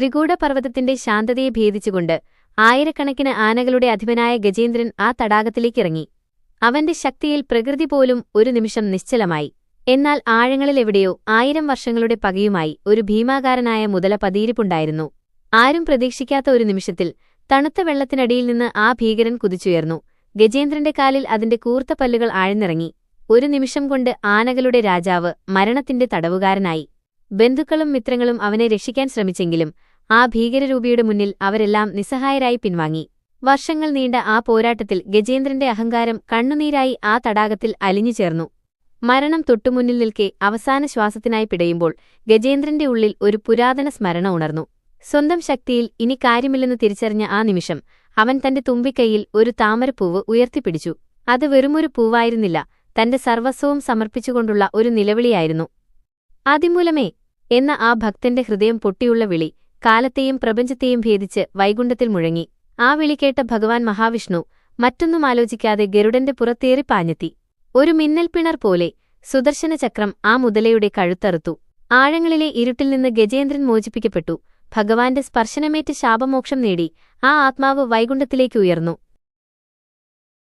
ത്രികൂടപർവതത്തിന്റെ ശാന്തതയെ ഭേദിച്ചുകൊണ്ട് ആയിരക്കണക്കിന് ആനകളുടെ അധിപനായ ഗജേന്ദ്രൻ ആ തടാകത്തിലേക്കിറങ്ങി. അവന്റെ ശക്തിയിൽ പ്രകൃതി പോലും ഒരു നിമിഷം നിശ്ചലമായി. എന്നാൽ ആഴങ്ങളിലെവിടെയോ ആയിരം വർഷങ്ങളുടെ പകയുമായി ഒരു ഭീമാകാരനായ മുതല പതിയിരിപ്പുണ്ടായിരുന്നു ആരും പ്രതീക്ഷിക്കാത്ത ഒരു നിമിഷത്തിൽ തണുത്ത വെള്ളത്തിനടിയിൽ നിന്ന് ആ ഭീകരൻ കുതിച്ചുയർന്നു. ഗജേന്ദ്രന്റെ കാലിൽ അതിന്റെ കൂർത്ത പല്ലുകൾ ആഴ്ന്നിറങ്ങി. ഒരു നിമിഷം കൊണ്ട് ആനകളുടെ രാജാവ് മരണത്തിന്റെ തടവുകാരനായി. ബന്ധുക്കളും മിത്രങ്ങളും അവനെ രക്ഷിക്കാൻ ശ്രമിച്ചെങ്കിലും ആ ഭീകരരൂപിയുടെ മുന്നിൽ അവരെല്ലാം നിസ്സഹായരായി പിൻവാങ്ങി. വർഷങ്ങൾ നീണ്ട ആ പോരാട്ടത്തിൽ ഗജേന്ദ്രന്റെ അഹങ്കാരം കണ്ണുനീരായി ആ തടാകത്തിൽ അലിഞ്ഞുചേർന്നു മരണം തൊട്ടുമുന്നിൽ നിൽക്കെ അവസാന ശ്വാസത്തിനായി പിടയുമ്പോൾ ഗജേന്ദ്രന്റെ ഉള്ളിൽ ഒരു പുരാതന സ്മരണ ഉണർന്നു. സ്വന്തം ശക്തിയിൽ ഇനി കാര്യമില്ലെന്ന് തിരിച്ചറിഞ്ഞ ആ നിമിഷം അവൻ തന്റെ തുമ്പിക്കൈയിൽ ഒരു താമരപ്പൂവ് ഉയർത്തിപ്പിടിച്ചു. അത് വെറുമൊരു പൂവായിരുന്നില്ല തന്റെ സർവസ്വവും സമർപ്പിച്ചുകൊണ്ടുള്ള ഒരു നിലവിളിയായിരുന്നു. അതിമൂലമേ എന്ന ആ ഭക്തന്റെ ഹൃദയം പൊട്ടിയുള്ള വിളി കാലത്തെയും പ്രപഞ്ചത്തെയും ഭേദിച്ച് വൈകുണ്ഠത്തിൽ മുഴങ്ങി. ആ വിളി കേട്ട ഭഗവാൻ മഹാവിഷ്ണു മറ്റൊന്നും ആലോചിക്കാതെ ഗരുഡന്റെ പുറത്തേറി പാഞ്ഞെത്തി. ഒരു മിന്നൽപ്പിണർ പോലെ സുദർശനചക്രം ആ മുതലയുടെ കഴുത്തറുത്തു. ആഴങ്ങളിലെ ഇരുട്ടിൽ നിന്ന് ഗജേന്ദ്രൻ മോചിപ്പിക്കപ്പെട്ടു. ഭഗവാന്റെ സ്പർശനമേറ്റ് ശാപമോക്ഷം നേടി ആ ആത്മാവ് വൈകുണ്ഠത്തിലേക്ക് ഉയർന്നു.